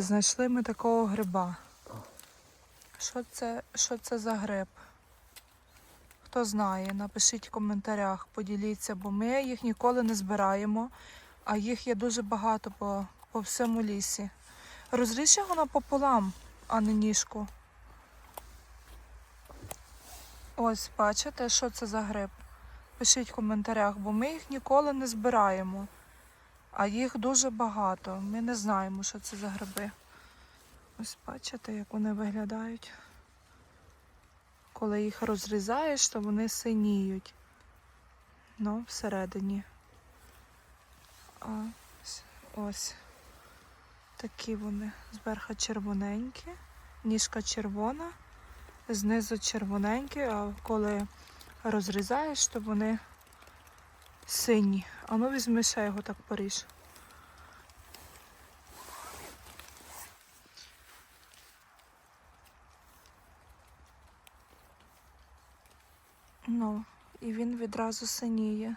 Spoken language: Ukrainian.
Знайшли ми такого гриба. Що це, що це за гриб? Хто знає, напишіть в коментарях, поділіться, бо ми їх ніколи не збираємо, а їх є дуже багато по, по всьому лісі. Розріж його напополам, а не ніжку. Ось, бачите, що це за гриб? Пишіть в коментарях, бо ми їх ніколи не збираємо. А їх дуже багато. Ми не знаємо, що це за гриби. Ось бачите, як вони виглядають. Коли їх розрізаєш, то вони синіють. Ну, всередині. Ось, ось такі вони. Зверху червоненькі, ніжка червона, знизу червоненькі, а коли розрізаєш, то вони сині. А ну візьми ще його так поріж. Ну, і він відразу синіє.